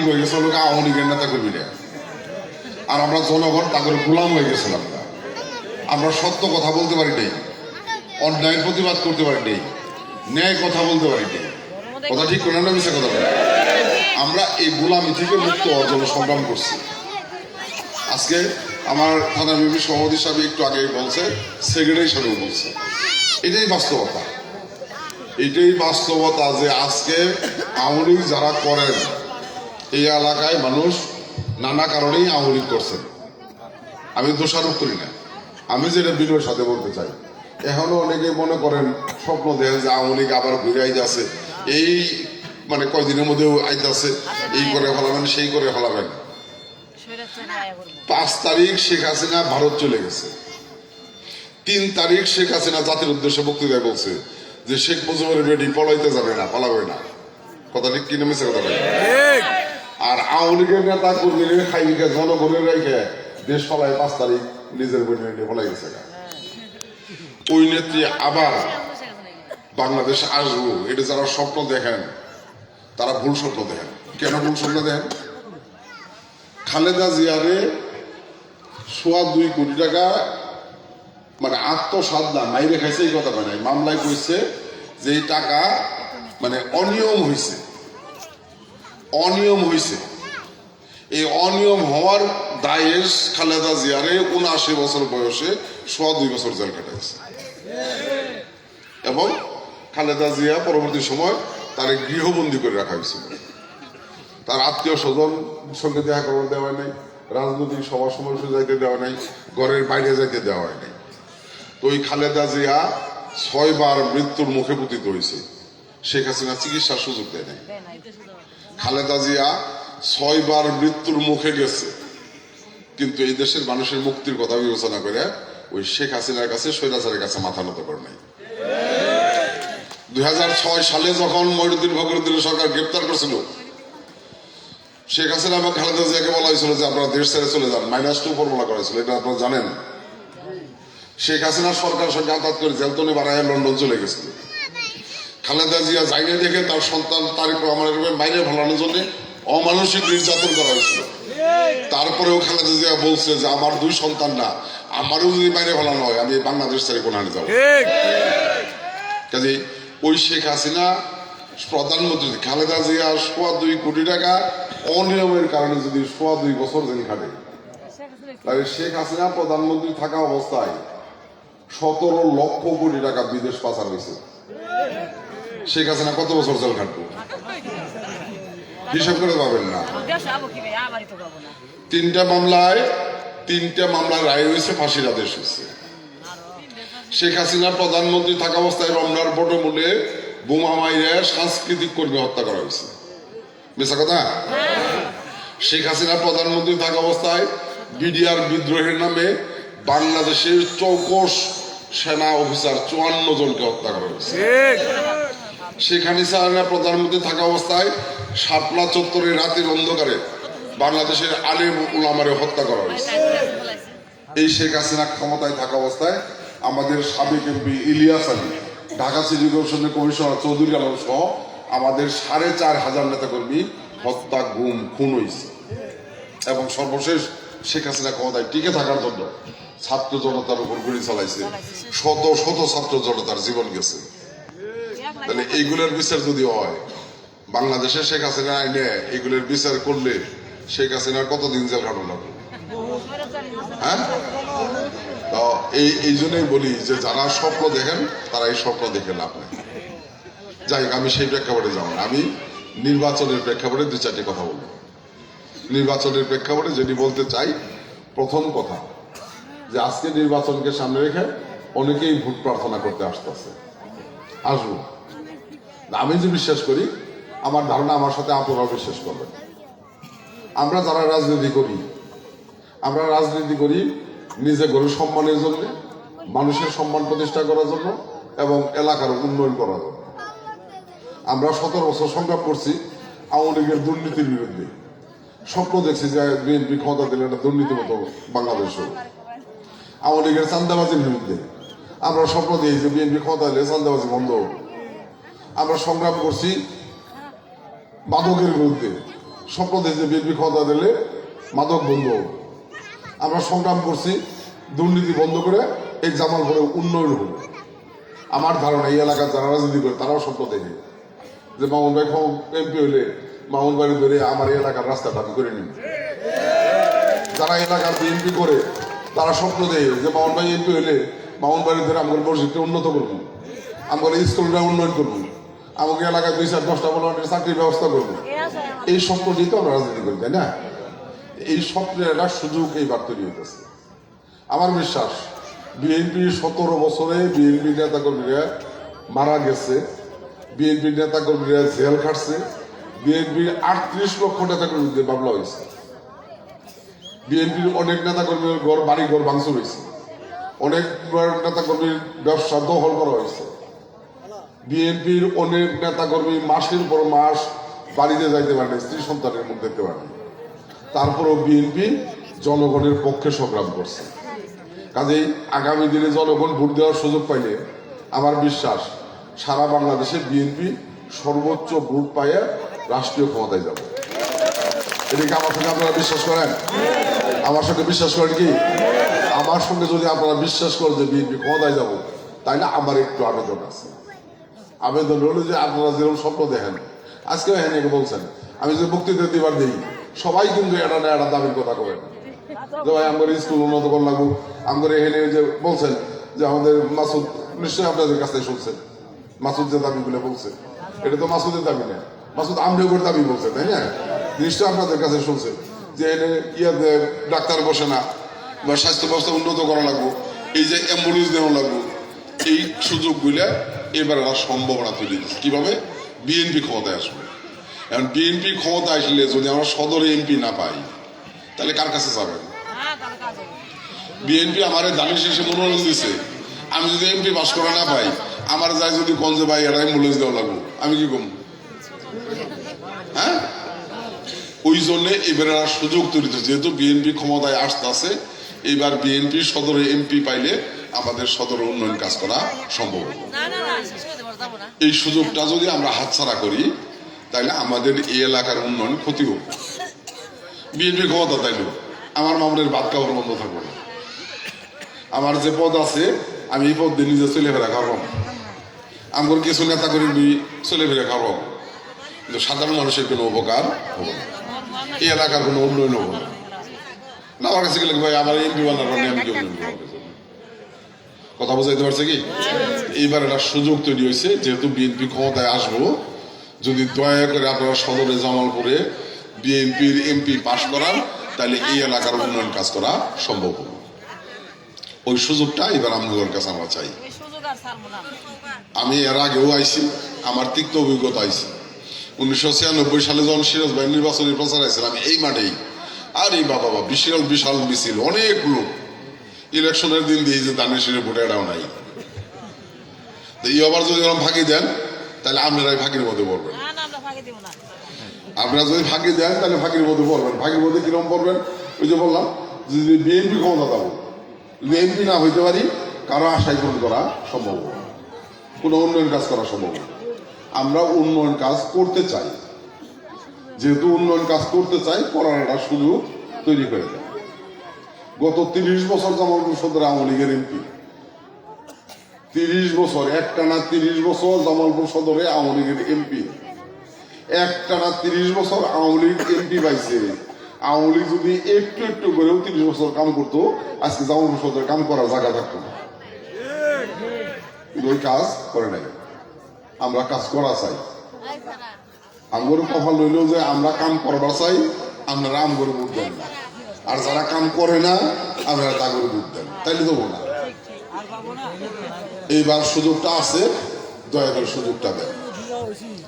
মালিক হয়ে গেছে লোক আওয়ামী লীগের নেতা কর্মীরা আর আমরা জনগণ, তাদের গোলাম হয়ে গেছিলাম আমরা। সত্য কথা বলতে পারি নাই অন্যায়ের প্রতিবাদ করতে পারি নাই, ন্যায় কথা বলতে পারি নাই। কথা ঠিক করে না মিশে কথা আমরা এই গোলামি থেকে মুক্ত হওয়ার জন্য সংগ্রাম করছি। আজকে আমার থানা বিবি সভাপতি সাহেব একটু আগে বলছে, সেক্রেটারি সাহেব বলছে। এটাই বাস্তবতা। এটাই বাস্তবতা যে আজকে আওয়ামী যারা করেন এই এলাকায় মানুষ নানা কারণেই লীগ করছেন আমি দোষারোপ করি না। আমি যেটা বিনয়ের সাথে বলতে চাই, এখনও অনেকে মনে করেন, স্বপ্ন দেখেন যে আওয়ামী লীগ আবার ঘুরে আইতাছে। এই মানে কয়দিনের মধ্যেও আইতাছে, এই করে ফেলাবেন, সেই করে ফেলাবেন। পাঁচ তারিখ শেখ হাসিনা ভারত চলে গেছে। তিন তারিখ শেখ হাসিনা জাতির উদ্দেশ্যে বক্তৃতায় বলছে যে শেখ মুজিবুর বেডি পলাইতে যাবে না, পালাবে না। কথা ঠিক কি মিশে কথা আর আওয়ামী লীগের নেতা কর্মীদের খাইকে জনগণের রেখে দেশ ফলায় পাঁচ তারিখ নিজের বই নিয়ে ফলাই গেছে। ওই নেত্রী আবার বাংলাদেশ আসব, এটা যারা স্বপ্ন দেখেন, তারা ভুল স্বপ্ন দেখেন। কেন ভুল স্বপ্ন দেখেন? খালেদা জিয়ারে সোয়া দুই কোটি টাকা মানে আত্মসাদ না মাইরে খাইছে এই কথা নাই। মামলায় কইছে যে এই টাকা মানে অনিয়ম হয়েছে অনিয়ম হয়েছে এই অনিয়ম হওয়ার দায়ে খালেদা জিয়ারে উনআশি বছর বয়সে সোয়া দুই বছর জেল কাটাইছে। এবং খালেদা জিয়া পরবর্তী সময় তার গৃহবন্দী করে রাখা হয়েছিল। তার আত্মীয় স্বজন সঙ্গে দেখা করবার দেওয়া নাই, রাজনৈতিক সভা সমাবেশে যাইতে দেওয়া নাই, ঘরের বাইরে যাইতে দেওয়া হয় নাই তো ওই খালেদা জিয়া ছয়বার মৃত্যুর মুখে পতিত হয়েছে শেখ হাসিনা চিকিৎসার সুযোগ দেয় নাই। খালেদা জিয়া ছয়বার মৃত্যুর মুখে গেছে। কিন্তু এই দেশের মানুষের মুক্তির কথা বিবেচনা করে ওই শেখ হাসিনার কাছে, স্বৈরাচারের কাছে মাথা নত করে নাই। দুই সালে যখন মহিনুদ্দিন ফখরুদ্দিন সরকার গ্রেপ্তার করছিল, শেখ হাসিনা এবং খালেদা জিয়াকে বলা হয়েছিল যে আপনারা দেশ ছেড়ে চলে যান মাইনাস টু ফর্মুলা করা হয়েছিল, এটা আপনারা জানেন। শেখ হাসিনা সরকারের সঙ্গে আঘাত করে জেলতনে বাড়ায় লন্ডন চলে গেছিল। খালেদা জিয়া যাইনে দেখে তার সন্তান তারিক রহমানের বাইরে ফেলানোর জন্য অমানসিক নির্যাতন করা হয়েছিল। তারপরেও খালেদা জিয়া বলছে যে আমার দুই সন্তান না আমারও যদি বাইরে ফেলানো হয় আমি বাংলাদেশ ছেড়ে কোনখানে যাব। কাজে ওই শেখ হাসিনা প্রধানমন্ত্রী খালেদা জিয়া সোয়া দুই কোটি টাকা অনিয়মের কারণে যদি সোয়া দুই বছর জেল খাটে তাহলে শেখ হাসিনা প্রধানমন্ত্রী থাকা অবস্থায় সতেরো লক্ষ কোটি টাকা বিদেশ পাচার হয়েছে। শেখ হাসিনা কত বছর জেল খাটবে? হিসাব করে পাবেন না। তিনটা মামলায় তিনটা মামলায় রায় হয়েছে, ফাঁসির আদেশ হয়েছে। শেখ হাসিনা প্রধানমন্ত্রী থাকা অবস্থায় রমনার বটমূলে বোমা মাইরে সাংস্কৃতিক কর্মী হত্যা করা হয়েছে। মিশা কথা? শেখ হাসিনা প্রধানমন্ত্রী থাকা অবস্থায় বিডিআর বিদ্রোহের নামে বাংলাদেশের চৌকশ সেনা অফিসার চুয়ান্ন জনকে হত্যা করা হয়েছে। শেখ হাসিনা প্রধানমন্ত্রী থাকা অবস্থায় শাপলা চত্বরে রাতের অন্ধকারে বাংলাদেশের আলেম উলামারে হত্যা করা হয়েছে। এই শেখ হাসিনা ক্ষমতায় থাকা অবস্থায় আমাদের সাবেক এমপি ইলিয়াস আলী, ঢাকা সিটি কর্পোরেশনের কমিশনার চৌধুরী আলম সহ আমাদের সাড়ে চার হাজার নেতাকর্মী হত্যা, গুম, খুন হয়েছে। এবং সর্বশেষ শেখ হাসিনা ক্ষমতায় টিকে থাকার জন্য ছাত্র জনতার উপর গুলি চালাইছে। শত শত ছাত্র জনতার জীবন গেছে। তাহলে এইগুলোর বিচার যদি হয় বাংলাদেশে শেখ হাসিনা আইনে এগুলোর বিচার করলে শেখ হাসিনার কতদিন জেল কাটানো লাগবে? হ্যাঁ? তো এই এই জন্যই বলি যে যারা স্বপ্ন দেখেন তারা এই স্বপ্ন দেখে লাভ নেই। যাই আমি সেই প্রেক্ষাপটে যাব আমি নির্বাচনের প্রেক্ষাপটে দু চারটি কথা বলব। নির্বাচনের প্রেক্ষাপটে যেটি বলতে চাই, প্রথম কথা যে আজকে নির্বাচনকে সামনে রেখে অনেকেই ভোট প্রার্থনা করতে আসতেছে। আসব। আমি যে বিশ্বাস করি, আমার ধারণা আমার সাথে আপনারাও বিশ্বাস করবেন। আমরা যারা রাজনীতি করি, আমরা রাজনীতি করি নিজে গরু সম্মানের জন্য, মানুষের সম্মান প্রতিষ্ঠা করার জন্য এবং এলাকার উন্নয়ন করার জন্য। আমরা সতেরো বছর সংগ্রাম করছি আওয়ামী লীগের দুর্নীতির বিরুদ্ধে। স্বপ্ন দেখছি যে বিএনপি ক্ষমতা দিলে একটা দুর্নীতি মতো বাংলাদেশ আওয়ামী লীগের চান্দাবাজির বিরুদ্ধে। আমরা স্বপ্ন যে বিএনপি ক্ষমতা দিলে চান্দাবাজি বন্ধ হোক। আমরা সংগ্রাম করছি মাদকের বিরুদ্ধে। স্বপ্ন দেখছে বিএনপি ক্ষমতা দিলে মাদক বন্ধ। আমরা সংগ্রাম করছি, দুর্নীতি বন্ধ করে এই জামাল জামালপুরে উন্নয়ন হবে আমার ধারণা, এই এলাকার যারা রাজনীতি করে, তারাও স্বপ্ন দেখে। যে মামুন ভাই এমপি হইলে মামুন বাড়ি ধরে আমার এই এলাকার রাস্তাটা আমি করে নিব। যারা এলাকার বিএনপি করে, তারা স্বপ্ন দেয় যে মামুন ভাই এমপি হইলে মামুন বাড়ি ধরে আমাদের মসজিদকে উন্নত করব। আমাদের স্কুলটা উন্নয়ন করব। আমাকে এলাকায় দুই চার দশটা বলে চাকরির ব্যবস্থা করব। এই স্বপ্ন নিয়ে তো আমরা রাজনীতি করি তাই না? এই স্বপ্নের একটা সুযোগ এইবার তৈরি হইতেছে। আমার বিশ্বাস বিএনপি সতেরো বছরে বিএনপি নেতা কর্মীরা মারা গেছে বিএনপি নেতা কর্মীরা জেল খাটছে বিএনপির আটত্রিশ লক্ষ নেতা কর্মীদের মামলা হয়েছে। বিএনপির অনেক নেতা কর্মীর ঘর বাড়ি ঘর ভাঙচুর হয়েছে। অনেক নেতা কর্মীর ব্যবসা দখল করা হয়েছে। বিএনপির অনেক নেতাকর্মী মাসের পর মাস বাড়িতে যাইতে পারে না, স্ত্রী সন্তানের মুখ দেখতে পারে না। তারপরেও বিএনপি জনগণের পক্ষে সংগ্রাম করছে। কাজেই আগামী দিনে জনগণ ভোট দেওয়ার সুযোগ পাইলে আমার বিশ্বাস সারা বাংলাদেশে বিএনপি সর্বোচ্চ ভোট পাইয়ে রাষ্ট্রীয় ক্ষমতায় যাবে। এদিকে আমার সঙ্গে আপনারা বিশ্বাস করেন? আমার সঙ্গে বিশ্বাস করেন কি? আমার সঙ্গে যদি আপনারা বিশ্বাস করেন যে বিএনপি ক্ষমতায় যাব তাইলে আমার একটু আবেদন আছে। আবেদন হলো যে আপনারা যেরকম স্বপ্ন দেখেন আজকে হ্যাঁ বলছেন, আমি যে বক্তৃতা দিবার দিই, সবাই কিন্তু এটা না একটা দাবির কথা কবেন যে ভাই আমাদের স্কুল উন্নত করা লাগবো। আমাদের এখানে যে বলছেন, যে আমাদের মাসুদ, নিশ্চয়ই আপনাদের কাছ থেকে শুনছেন। মাসুদ যে দাবি দাবিগুলো বলছে, এটা তো মাসুদের দাবি না। মাসুদ আমরেগর দাবি বলছে, তাই না? নিশ্চয়ই আপনাদের কাছে শুনছেন যে ইয়াতে ডাক্তার বসে না, বা স্বাস্থ্য ব্যবস্থা উন্নত করা লাগবো, এই যে অ্যাম্বুলেন্স দেওয়া লাগবো, এই সুযোগগুলা এবার একটা সম্ভাবনা তৈরি দিচ্ছে কীভাবে? বিএনপি ক্ষমতায় আসবে। এখন বিএনপি ক্ষমতা আসলে যদি আমরা সদরে এমপি না পাই, তাহলে কার কাছে যাবেন? বিএনপি আমার দানি শেষে মনোনয়ন দিছে। আমি যদি এমপি পাস করা না পাই, আমার যাই যদি কনজে ভাই এটা অ্যাম্বুলেন্স দেওয়া লাগবো। আমি কি কম হ্যাঁ? ওই জন্য এবার সুযোগ তৈরি যেহেতু বিএনপি ক্ষমতায় আসতে আছে এইবার বিএনপি সদরে এমপি পাইলে আমাদের সদর উন্নয়ন কাজ করা সম্ভব হবে। এই সুযোগটা যদি আমরা হাতছাড়া করি তাহলে আমাদের এই এলাকার উন্নয়ন ক্ষতি হোক। বিএনপি ক্ষমতা তাইল আমার মামলের বাদ কাপড় বন্ধ থাকবে না। আমার যে পদ আছে আমি এই পদ দিয়ে নিজে চলে ফেরা খাওয়াবো আমার কিছু নেতা করি চলে ফেরা খাওয়াবো কিন্তু সাধারণ মানুষের কোনো উপকার হবে না। এই এলাকার কোনো উন্নয়ন হবে না। আমার কাছে গেলে ভাই আমার এমপি বানার জন্য আমি কি উন্নয়ন করব? কথা বোঝাইতে পারছে কি? এইবার একটা সুযোগ তৈরি হয়েছে, যেহেতু বিএনপি ক্ষমতায় আসব, যদি দয়া করে আপনারা সদরে জামালপুরে বিএনপির এমপি পাশ করান, তাহলে এই এলাকার উন্নয়ন কাজ করা সম্ভব হবে। ওই সুযোগটা এবার আপনাদের কাছে আমরা চাই। আমি এর আগেও আইছি, আমার তিক্ত অভিজ্ঞতা আইছি। উনিশশো ছিয়ানব্বই সালে যখন সিরাজ ভাই নির্বাচনী প্রচার আইছিল আমি এই মাঠেই, আর এই বাবা বাবা, বিশাল বিশাল মিছিল, অনেক লোক। ইলেকশনের দিন দিয়ে যে দানের শিরে ভোটে এটাও নাই। এই আবার যদি এরকম ফাঁকি দেন তাহলে আপনারাই ফাঁকির মধ্যে পড়বেন। আপনারা যদি ফাঁকি দেন তাহলে ফাঁকির মধ্যে পড়বেন। ফাঁকির মধ্যে কীরকম পড়বেন? ওই যে বললাম যে যদি বিএনপি ক্ষমতা দেবো যদি এমপি না হইতে পারি কারও আশায় পূরণ করা সম্ভব না। কোনো উন্নয়ন কাজ করা সম্ভব না। আমরা উন্নয়ন কাজ করতে চাই। যেহেতু উন্নয়ন কাজ করতে চাই করার একটা সুযোগ তৈরি করে যায়। গত তিরিশ বছর জামালপুর সদর আওয়ামী লীগের এমপি। তিরিশ বছর একটানা তিরিশ বছর জামালপুর সদরে আওয়ামী লীগের এমপি। একটানা তিরিশ বছর আওয়ামী লীগ এমপি পাইছে। আওয়ামী লীগ যদি একটু একটু করেও তিরিশ বছর কাম করতো, আজকে জামালপুর সদরে কাম করার জায়গা থাকতো না। ওই কাজ করে নাই। আমরা কাজ করা চাই। আমগর কপাল রইলেও যে আমরা কাম করবার চাই, আপনারা আমগর দেন না। আর যারা কাম করে না, আপনারা তাগর ভোট দেন। তাইলে দেবো না। এইবার সুযোগটা আছে, দয়া করে সুযোগটা দেন।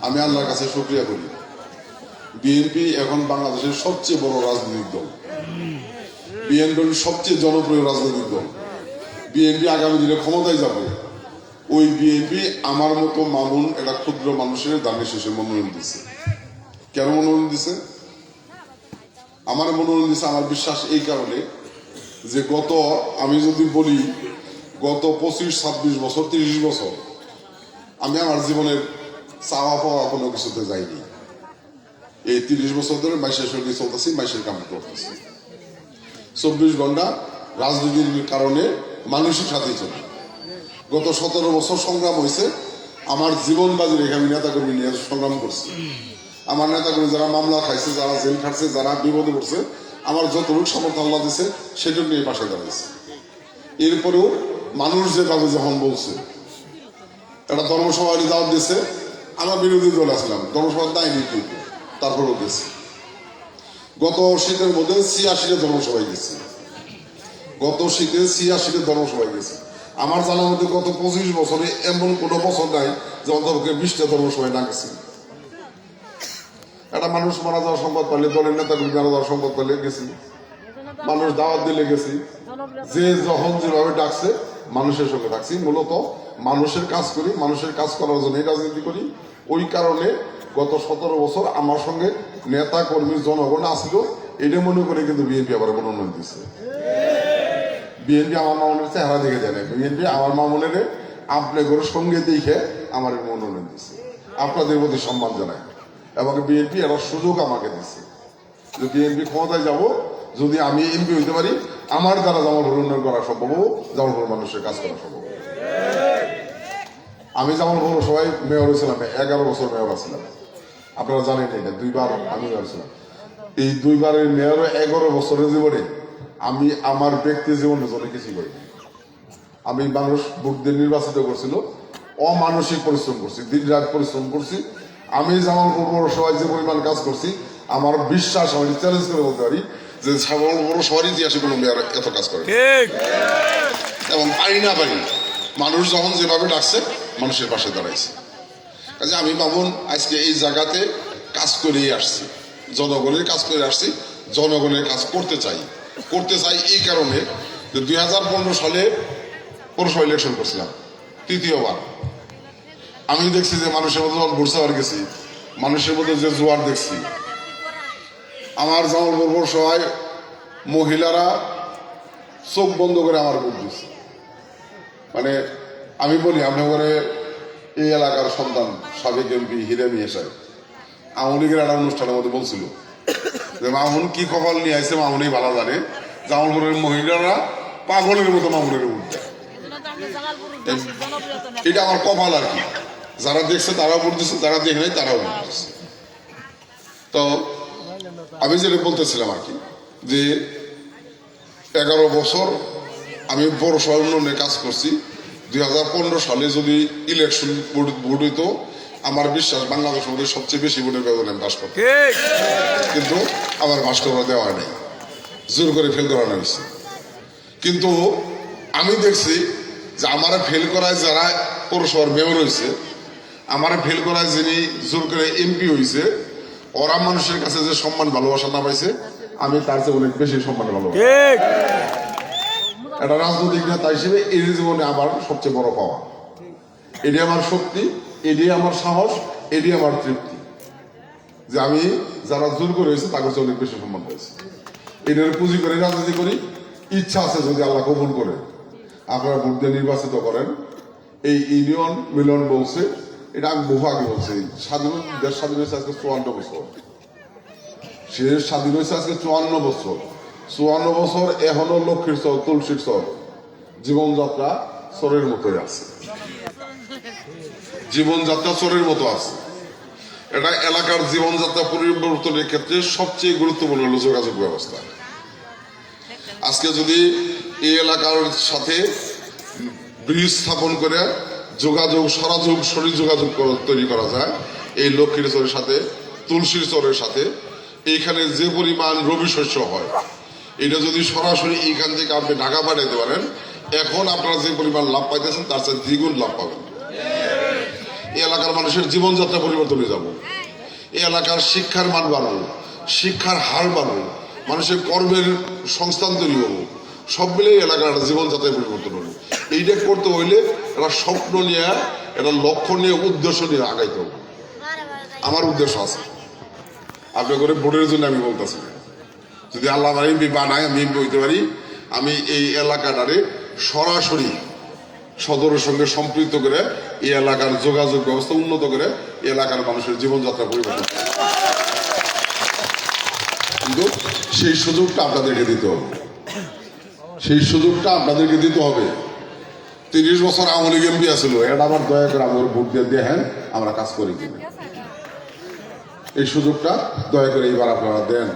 আমি আল্লাহর কাছে শুক্রিয়া করি। বিএনপি এখন বাংলাদেশের সবচেয়ে বড় রাজনৈতিক দল। বিএনপি সবচেয়ে জনপ্রিয় রাজনৈতিক দল। বিএনপি আগামী দিনে ক্ষমতায় যাবে। ওই বিএনপি আমার মতো মামুন একটা ক্ষুদ্র মানুষের দামে শেষে মনোনয়ন দিছে। কেন মনোনয়ন দিছে? আমার মনোনয়ন দিছে আমার বিশ্বাস এই কারণে যে গত, আমি যদি বলি গত পঁচিশ, ছাব্বিশ বছর, তিরিশ বছর আমি আমার জীবনের চাওয়া পাওয়া কোনো কিছুতে যাইনি। এই তিরিশ বছর ধরে মাইশের সঙ্গে চলতেছি মাইশের কাম করতেছি। চব্বিশ ঘণ্টা রাজনীতির কারণে মানুষের সাথেই চলে। গত সতেরো বছর সংগ্রাম হয়েছে, আমার জীবন বাজি রেখে আমি নেতাকর্মী নিয়ে সংগ্রাম করছি। আমার নেতাকর্মী যারা মামলা খাইছে, যারা জেল খাটছে, যারা বিপদে পড়ছে, আমার যতটুকু সমর্থ আল্লাহ দিছে সেজন্য এই পাশে দাঁড়িয়েছে এরপরেও মানুষ যেভাবে যখন বলছে, একটা ধর্মসভা দাওয়াত দিছে আমার বিরোধী দল আসলাম ধর্মসভার দায় নীতি তারপরেও গেছে গত শীতের মধ্যে ছিয়াশিটা ধর্মসভায় গেছে। গত শীতে ছিয়াশিটা ধর্মসভায় গেছে। আমার জানার মধ্যে গত পঁচিশ বছরে এমন কোনো বছর নাই যে অন্তর্কে বিশটা ধর্মসভায় না গেছে। একটা মানুষ মারা যাওয়ার সংবাদ পাইলে, দলের নেতাগুলি মারা যাওয়ার সংবাদ পাইলে গেছি। মানুষ দাওয়াত দিলে গেছি। যে যখন যেভাবে ডাকছে, মানুষের সঙ্গে ডাকছি। মূলত মানুষের কাজ করি, মানুষের কাজ করার জন্য রাজনীতি করি। ওই কারণে গত সতেরো বছর আমার সঙ্গে নেতা কর্মী জনগণ আসলো। এটা মনে করে কিন্তু বিএনপি আবার মনোনয়ন দিচ্ছে বিএনপি আমার মামনের চেহারা দেখে দেয় বিএনপি আমার মামনের আপনি করে সঙ্গে দেখে আমার মনোনয়ন দিচ্ছে আপনাদের প্রতি সম্মান জানায় এবং বিএনপি একটা সুযোগ আমাকে দিচ্ছে যে বিএনপি ক্ষমতায় যাব, যদি আমি এমপি হইতে পারি, আমার দ্বারা জামালপুর উন্নয়ন করা সম্ভব হব জামালপুর মানুষের কাজ করা সম্ভব। আমি জামালপুর সবাই মেয়র হয়েছিলাম, এগারো বছর মেয়র ছিলাম আপনারা জানেন এটা, দুইবার আমি মেয়র ছিলাম। এই দুইবারের মেয়র এগারো বছরের জীবনে আমি আমার ব্যক্তি জীবনে জন্য কিছু করি আমি মানুষ ভোট দিয়ে নির্বাচিত করছিল, অমানসিক পরিশ্রম করছি দিন রাত পরিশ্রম করছি আমি যেমন জামালপুর পৌরসভায় যে পরিমাণ কাজ করছি আমার বিশ্বাস আমি চ্যালেঞ্জ করে বলতে পারি যে জামালপুর পৌরসভার ইতিহাসে কোনো মেয়র এত কাজ করে এবং পারি না পারি মানুষ যখন যেভাবে ডাকছে মানুষের পাশে দাঁড়াইছে। কাজে আমি বাবুন আজকে এই জায়গাতে কাজ করেই আসছি। জনগণের কাজ করে আসছি জনগণের কাজ করতে চাই। করতে চাই এই কারণে যে দুই হাজার পনেরো সালে পৌরসভা ইলেকশন করছিলাম তৃতীয়বার। আমি দেখছি যে মানুষের মধ্যে ঘুরসাবার গেছি। মানুষের মধ্যে যে জোয়ার দেখছি। আমার জামালপুর পৌরসভায় মহিলারা চোখ বন্ধ করে আমার ভোট দিচ্ছে। মানে আমি বলি আপনি করে এই এলাকার সন্তান সাবেক এমপি হিরে মিয়া সাহেব আওয়ামী লীগের একটা অনুষ্ঠানের মধ্যে বলছিল যে মামুন কি কপাল নিয়ে আসছে মামুনই ভালো জানে। জামালপুরের মহিলারা পাগলের মতো মামুনের দেয় এটা আমার কপাল আর কি। যারা দেখছে তারাও ভোট দিচ্ছে যারা দেখে নাই তারাও ভোট দিচ্ছে তো আমি যেটা বলতেছিলাম আর কি যে এগারো বছর আমি বড় পৌরসভা উন্নয়নে কাজ করছি। দুই হাজার পনেরো সালে যদি ইলেকশন ভোট হইতো আমার বিশ্বাস বাংলাদেশের মধ্যে সবচেয়ে বেশি ভোটের ব্যবধানে পাশ করতাম। কিন্তু আমার পাশ করা দেওয়া হয় নাই। জোর করে ফেল করানো হয়েছে। কিন্তু আমি দেখছি যে আমার ফেল করায় যারা পৌরসভার মেয়র হয়েছে আমার ফেল করায় যিনি জোর করে এমপি হয়েছে ওরা মানুষের কাছে যে সম্মান ভালোবাসা না পাইছে আমি তার চেয়ে অনেক বেশি সম্মান ভালোবাসি ঠিক। একটা রাজনৈতিক নেতা হিসেবে এই জীবনে আমার সবচেয়ে বড় পাওয়া। এটি আমার শক্তি এটি আমার সাহস এটি আমার তৃপ্তি। যে আমি যারা জোর করে হয়েছে তার কাছে অনেক বেশি সম্মান পেয়েছি এটার পুঁজি করে রাজনীতি করি ইচ্ছা আছে যদি আল্লাহ কবুল করে। আপনারা ভোট দিয়ে নির্বাচিত করেন। এই ইউনিয়ন মিলন বলছে এটা আমি বহু আগে বলছি। স্বাধীন দেশ স্বাধীন হয়েছে আজকে চুয়ান্ন বছর। সে স্বাধীন হয়েছে আজকে চুয়ান্ন বছর। চুয়ান্ন বছর এখনও লক্ষ্মীর চর, তুলসীর চর। জীবনযাত্রা চরের মতোই আছে। জীবনযাত্রা চরের মতো আছে। এটা এলাকার জীবনযাত্রা পরিবর্তনের ক্ষেত্রে সবচেয়ে গুরুত্বপূর্ণ হলো যোগাযোগ ব্যবস্থা। আজকে যদি এই এলাকার সাথে ব্রিজ স্থাপন করে যোগাযোগ, সরাযোগ শরীর যোগাযোগ তৈরি করা যায়। এই লক্ষ্মীর চরের সাথে, তুলসীর চরের সাথে। এইখানে যে পরিমাণ রবি শস্য হয়, এটা যদি সরাসরি এইখান থেকে আপনি ঢাকা পাঠাইতে পারেন, এখন আপনারা যে পরিমাণ লাভ পাইতেছেন, তার চেয়ে দ্বিগুণ লাভ পাবেন। এই এলাকার মানুষের জীবনযাত্রা পরিবর্তন হয়ে যাব। এই এলাকার শিক্ষার মান বাড়বো, শিক্ষার হার বাড়বো, মানুষের কর্মের সংস্থান তৈরি হব। সব মিলে এই এলাকার একটা জীবনযাত্রায় পরিবর্তন হব এইটা করতে হইলে একটা স্বপ্ন নিয়ে, একটা লক্ষ্য নিয়ে, উদ্দেশ্য নিয়ে আগাইতে হবে। আমার উদ্দেশ্য আছে। আপনি করে ভোটের জন্য আমি বলতেছি। যদি আল্লাহ এমপি বানায়, আমি হইতে পারি, আমি এই এলাকাটারে সরাসরি সদরের সঙ্গে সম্পৃক্ত করে এই এলাকার যোগাযোগ ব্যবস্থা উন্নত করে এলাকার মানুষের জীবনযাত্রা পরিবর্তন কিন্তু সেই সুযোগটা আপনাদেরকে দিতে হবে। সেই সুযোগটা আপনাদেরকে দিতে হবে। তিরিশ বছর আওয়ামী লীগ এমপি আসলো এটা আবার দয়া করে আমাদের ভোট দিয়ে দিয়ে হ্যাঁ আমরা কাজ করি এই সুযোগটা দয়া করে এইবার আপনারা দেন।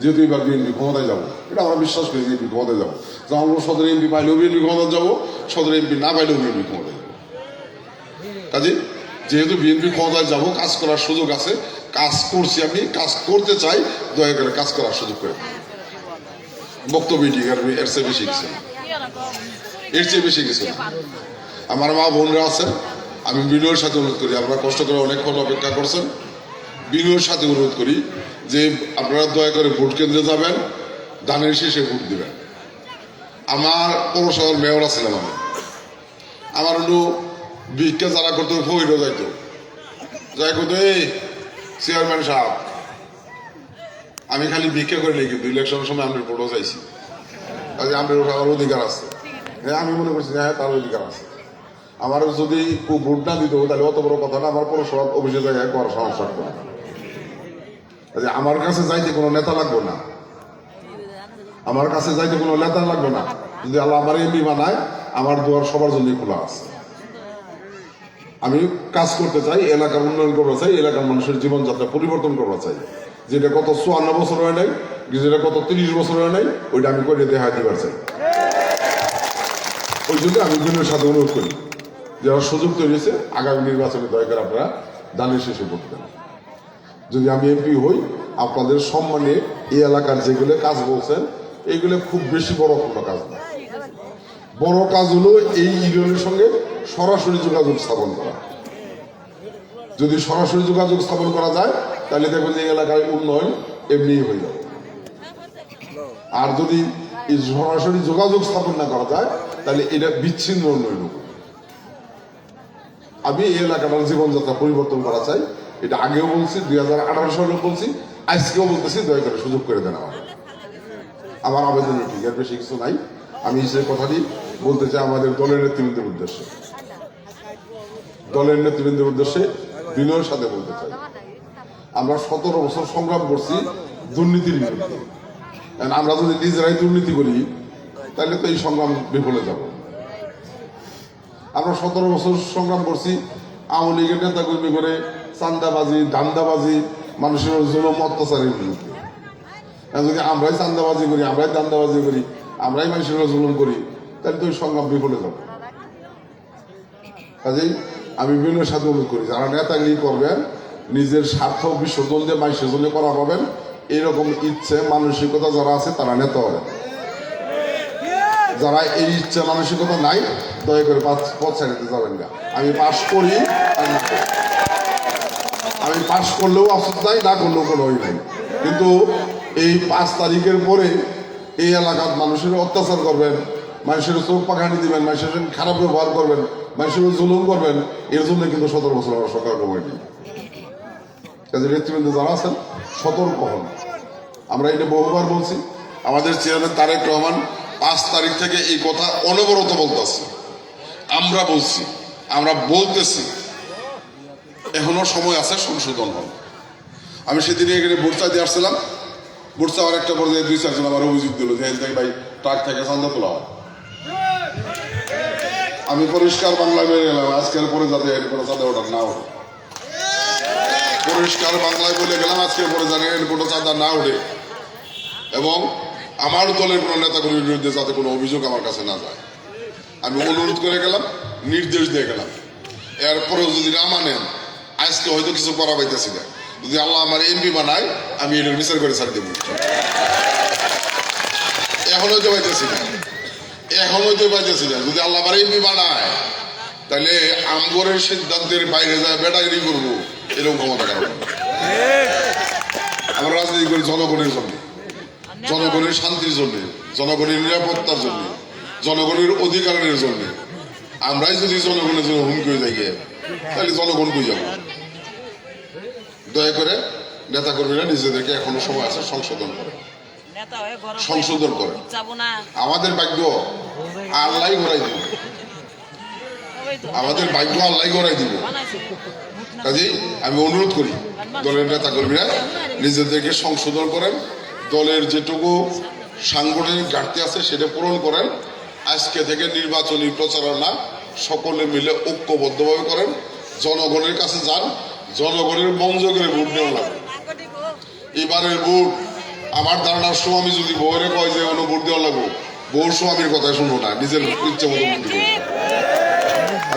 যেহেতু এবার বিএনপি ক্ষমতায় যাব, এটা আমরা বিশ্বাস করি বিএনপি ক্ষমতায় যাব। জামালপুর সদর এমপি পাইলেও বিএনপি ক্ষমতায় যাব, সদর এমপি না পাইলেও বিএনপি ক্ষমতায় যাব। কাজে যেহেতু বিএনপি ক্ষমতায় যাব, কাজ করার সুযোগ আছে, কাজ করছি আমি, কাজ করতে চাই, দয়া করে কাজ করার সুযোগ করে দিন। বক্তব্য ঠিক আর এর চেয়ে বেশি কিছু এর চেয়ে বেশি কিছু আমার মা বোনরা আছেন আমি বিনয়ের সাথে অনুরোধ করি, আপনারা কষ্ট করে অনেকক্ষণ অপেক্ষা করছেন। বিনয়ের সাথে অনুরোধ করি যে আপনারা দয়া করে ভোট কেন্দ্রে যাবেন, দানের শেষে ভোট দিবেন। আমার পৌরসভার মেয়র ছিলাম আমি। আমার হলো ভিক্ষা যারা করতো ফইরও যাইতো। যাই করতো এই চেয়ারম্যান সাহেব আমি খালি ভিক্ষা করে কিন্তু ইলেকশনের সময় আমি ভোটও চাইছি। আমার আমার অধিকার আছে। আমি মনে করছি হ্যাঁ তার অধিকার আছে। আমার যদি ভোট না দিত, তাহলে অত বড় কথা না, আমার পৌরসভা অফিসে জায়গায় করার সমস্যা না। আমার কাছে যাইতে কোনো নেতা লাগবে না। আমার কাছে যাইতে কোনো নেতা লাগবে না। যদি আল্লাহ আমার এমপি বানায় আমার দুয়ার সবার জন্যই খোলা আছে। আমি কাজ করতে চাই, এলাকার উন্নয়ন করতে চাই, এলাকার মানুষের জীবনযাত্রা পরিবর্তন করতে চাই। যেটা কত চুয়ান্ন বছর হয় নাই, যেটা কত তিরিশ বছর হয় নাই, ওইটা আমি করে দেখা দিবার চাই। ওই জন্য আমি দিনের সাথে অনুরোধ করি যারা সুযোগ তৈরি হয়েছে, আগামী নির্বাচনে দয়া করে আপনারা দানের শেষে ভোট যদি আমি এমপি হই, আপনাদের সম্মানে এই এলাকার যেগুলো কাজ বলছেন, এইগুলো খুব বেশি বড় কোনো কাজ না। বড় কাজ হলো এই ইউনিয়নের সঙ্গে সরাসরি যোগাযোগ স্থাপন করা। যদি সরাসরি যোগাযোগ স্থাপন করা যায় তাহলে দেখবেন যে এলাকায় উন্নয়ন এমনিই হয়ে যাবে। আর যদি সরাসরি যোগাযোগ স্থাপন না করা যায়, তাহলে এটা বিচ্ছিন্ন উন্নয়ন আমি এই এলাকাটার জীবনযাত্রা পরিবর্তন করা চাই, এটা আগেও বলছি, দুই হাজার আঠারো সালেও বলছি, আজকেও বলতেছি, দয়া করে সুযোগ করে দেন আমার আমার আবেদন ঠিক, এর বেশি কিছু নাই। আমি সেই কথাটি বলতে চাই আমাদের দলের নেতৃবৃন্দের উদ্দেশ্যে। দলের নেতৃবৃন্দের উদ্দেশ্যে বিনয়ের সাথে বলতে চাই। আমরা সতেরো বছর সংগ্রাম করছি দুর্নীতির বিরুদ্ধে। আমরা যদি নিজেরাই দুর্নীতি করি, তাহলে তো এই সংগ্রাম বিফলে যাব। আমরা সতেরো বছর সংগ্রাম করছি, আওয়ামী লীগের নেতা কর্মী করে চান্দাবাজি দান্দাবাজি মানুষের জুলুম, অত্যাচারের বিরুদ্ধে। যদি আমরাই চান্দাবাজি করি, আমরাই দান্দাবাজি করি, আমরাই মানুষের জুলুম করি, তাহলে তো ওই সংগ্রাম বিফলে যাব। কাজেই আমি বিভিন্ন সাথে অনুরোধ করি, যারা নেতাগিরি করবেন নিজের স্বার্থ বিসর্জন দিয়ে মানুষের জন্য করা পাবেন এরকম ইচ্ছে, মানসিকতা যারা আছে তারা নেতা হবে। যারা এই ইচ্ছা, মানসিকতা নাই, দয়া করে পথ ছাড়িতে যাবেন না। আমি পাশ করি। আমি পাশ করলেও আফসোস নাই, না করলেও কোনো ওই নাই। কিন্তু এই পাঁচ তারিখের পরে এই এলাকার মানুষের অত্যাচার করবেন, মানুষের চোখ পাখানি দিবেন, মানুষের খারাপ ব্যবহার করবেন, মানুষের জুলুম করবেন, এর জন্য কিন্তু সতেরো বছর সরকার কমিটি কাজে নেতৃবৃন্দ যারা আছেন সতর্ক হন। আমরা এটা বহুবার বলছি, আমাদের চেয়ারম্যান তারেক রহমান পাঁচ তারিখ থেকে এই কথা অনবরত বলতেছে। আমরা বলছি, আমরা বলতেছি, এখনও সময় আছে সংশোধন হবে আমি সেদিন এখানে বোরচা দিয়ে আসছিলাম। বোরচা আর একটা পর্যায়ে দুই চারজন আমার অভিযোগ দিল যে থেকে ভাই, ট্রাক থেকে চান্দা তোলা আমি পরিষ্কার বাংলা বেরিয়ে গেলাম, আজকের পরে যাতে এর কোনো চাঁদা ওঠার না ওঠে। পরিষ্কার বাংলায় বলে গেলাম, আজকে পরে জানি এর কোনো চাঁদা না ওঠে এবং আমার দলের কোনো নেতাগুলির বিরুদ্ধে যাতে কোনো অভিযোগ আমার কাছে না যায়। আমি অনুরোধ করে গেলাম, নির্দেশ দিয়ে গেলাম। এরপরেও যদি না মানেন, আজকে হয়তো কিছু করা পাইতেছি না। যদি আল্লাহ আমার এমপি বানায়, আমি এটার বিচার করে ছাড় দেবো। এখন হয়তো পাইতেছি না। এখন হয়তো পাইতেছি না। যদি আল্লাহ আমার এমপি বানায় তাহলে আমগরের সিদ্ধান্তের বাইরে যায় বেটাগিরি করব এরকম ক্ষমতা কারণ আমরা রাজনীতি করি জনগণের জন্য। জনগণের শান্তির জন্য জনগণের নিরাপত্তার জন্য জনগণের অধিকারের জন্য। আমরাই যদি জনগণের জন্য হুমকি হয়ে যাই তাহলে জনগণ কই যাব? দয়া করে নেতা কর্মীরা নিজেদেরকে এখনও সময় আছে সংশোধন করে সংশোধন করে। আমাদের ভাগ্য আল্লাহ ঘোরাই দিব। আমাদের ভাগ্য আল্লাহ ঘোরাই দিব। কাজেই আমি অনুরোধ করি, দলের নেতা কর্মীরা নিজেদেরকে সংশোধন করেন, দলের যেটুকু সাংগঠনিক ঘাটতি আছে সেটা পূরণ করেন, আজকে থেকে নির্বাচনী প্রচারণা সকলে মিলে ঐক্যবদ্ধভাবে করেন, জনগণের কাছে যান, জনগণের মঞ্জ করে ভোট নেওয়া লাগবে। এবারের ভোট, আমার ধারণার স্বামী যদি বউরে কয় যে অন্য ভোট দেওয়া লাগবো, বউর স্বামীর কথা শুনব না, নিজের ইচ্ছে মতো ভোট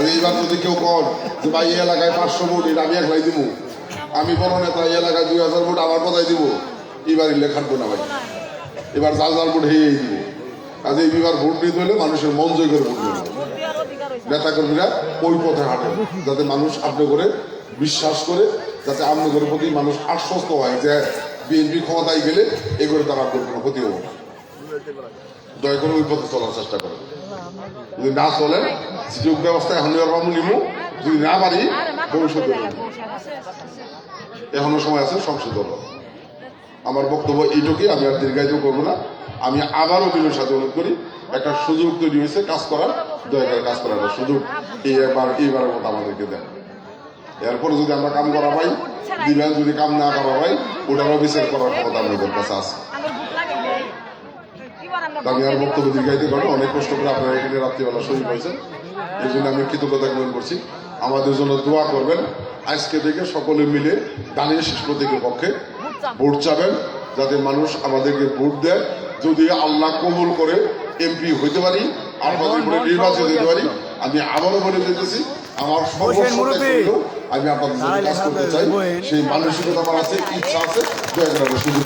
আর এইবার যদি কেউ কর যে ভাই, এই এলাকায় পাঁচশো ভোট, এটা আমি একলাই দিব আমি বড় নেতা, এই এলাকায় দুই হাজার ভোট আমার কথাই দিব? এবার ইলে খাটবো না ভাই। এবার জাল জাল ভোট হেয়েই দিব। আজ এই বিবার ভোট নিতে হলে মানুষের মন জয় করে ভোট নেতা কর্মীরা ওই পথে হাঁটেন যাতে মানুষ আপনি করে, বিশ্বাস করে, যাতে আপনাদের প্রতি মানুষ আশ্বস্ত হয় যে বিএনপি ক্ষমতায় গেলে এগুলো তার কোনো ক্ষতি হবে দয়া করে ওই পথে চলার চেষ্টা করেন। যদি না চলেন সুযোগ ব্যবস্থা এখন এরকম নিব যদি না পারি, ভবিষ্যতে। এখনও সময় আছে সংসদ আমার বক্তব্য এইটুকুই, আমি আর দীর্ঘায়িত করব না। আমি আবারও বিলের সাথে অনুরোধ করি, একটা সুযোগ তৈরি হয়েছে কাজ করার, দয়া কাজ করার সুযোগ। এই একবার, এইবারের মতো আমাদেরকে দেন। এরপরে যদি আমরা কাম করা পাই দিবেন যদি কাম না করা পাই ওটারও বিচার করার ক্ষমতা আমাদের কাছে আছে। আমি আর বক্তব্য দীর্ঘায়িত করেন অনেক কষ্ট করে আপনারা এখানে রাত্রিবেলা শহীদ হয়েছেন। এই জন্য আমি কৃতজ্ঞতা করছি। আমাদের জন্য দোয়া করবেন। আজকে থেকে সকলে মিলে দাঁড়িয়ে শেষ প্রতীকের পক্ষে ভোট চাবেন যাতে মানুষ আমাদেরকে ভোট দেয়। যদি আল্লাহ কবুল করে এমপি হইতে পারি আপনাদের উপরে নির্বাচিত হতে পারি আমি আবারও বলে দিতেছি আমার সর্বস্ব আমি আপনাদের কাজ করতে চাই। সেই মানসিকতা আমার আছে ইচ্ছা আছে দয়া করে সুযোগ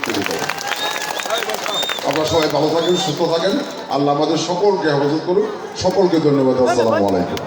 আপনারা সবাই ভালো থাকেন, সুস্থ থাকেন। আল্লাহ আমাদের সকলকে হেফাজত করুন সকলকে ধন্যবাদ। আসসালামু আলাইকুম।